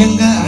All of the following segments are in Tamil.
yang gak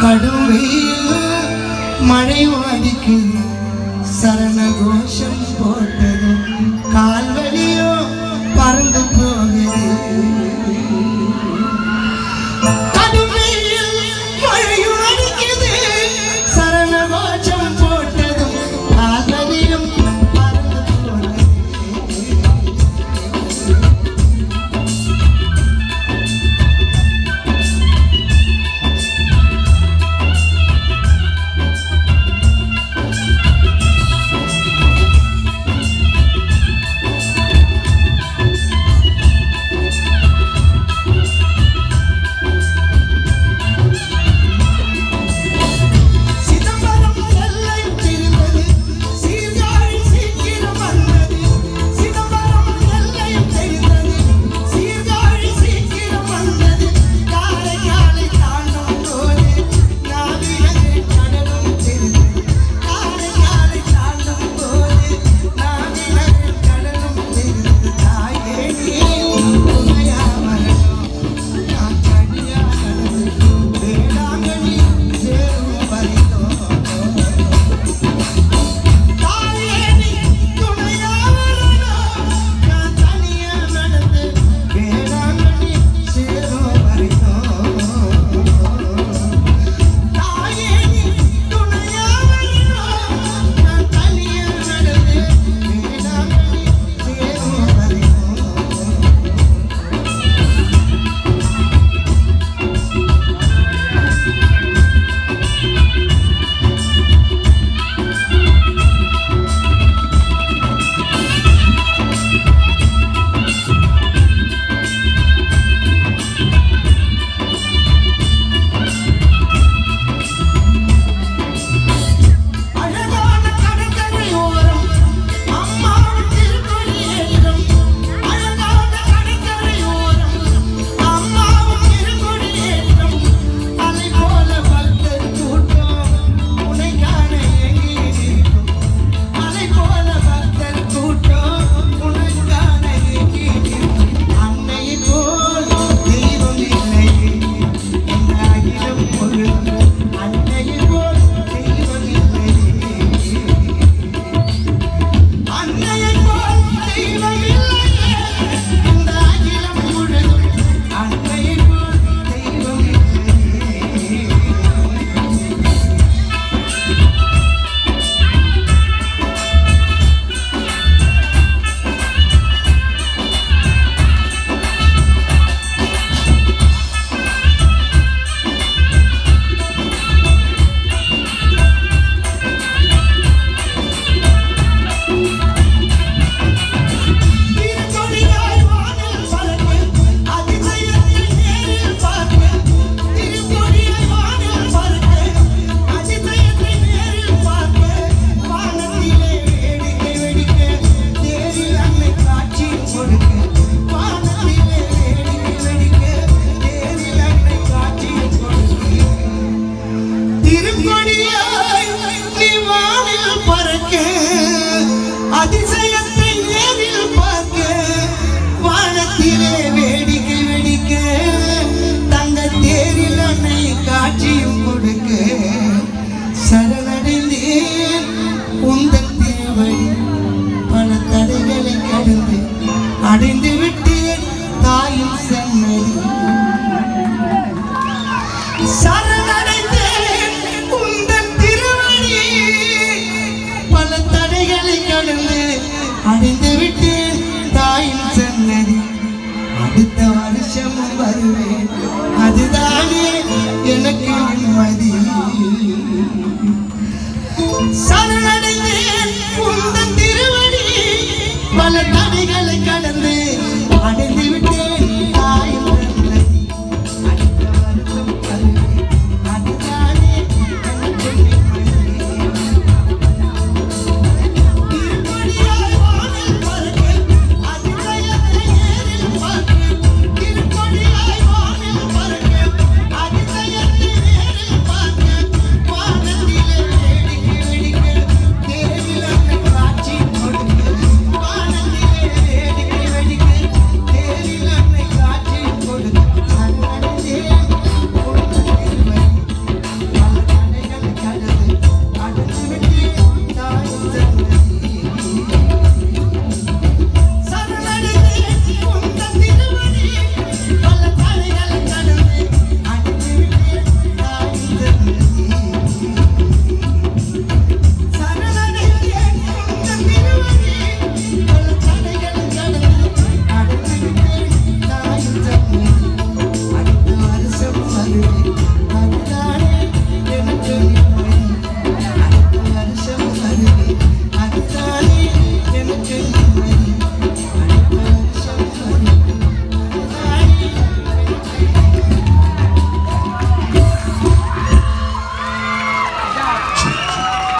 கடும் மழை வாடிக்கு சரண கோஷம் அடைந்து விட்டேன் தாயின் சன்னதி சரணடைந்தேன் உந்தன் திருவடி. பல தடைகளை கடந்து அடைந்து விட்டேன் தாயின் சன்னதி அடுத்த வருஷமும் வருவேன் அதுதான்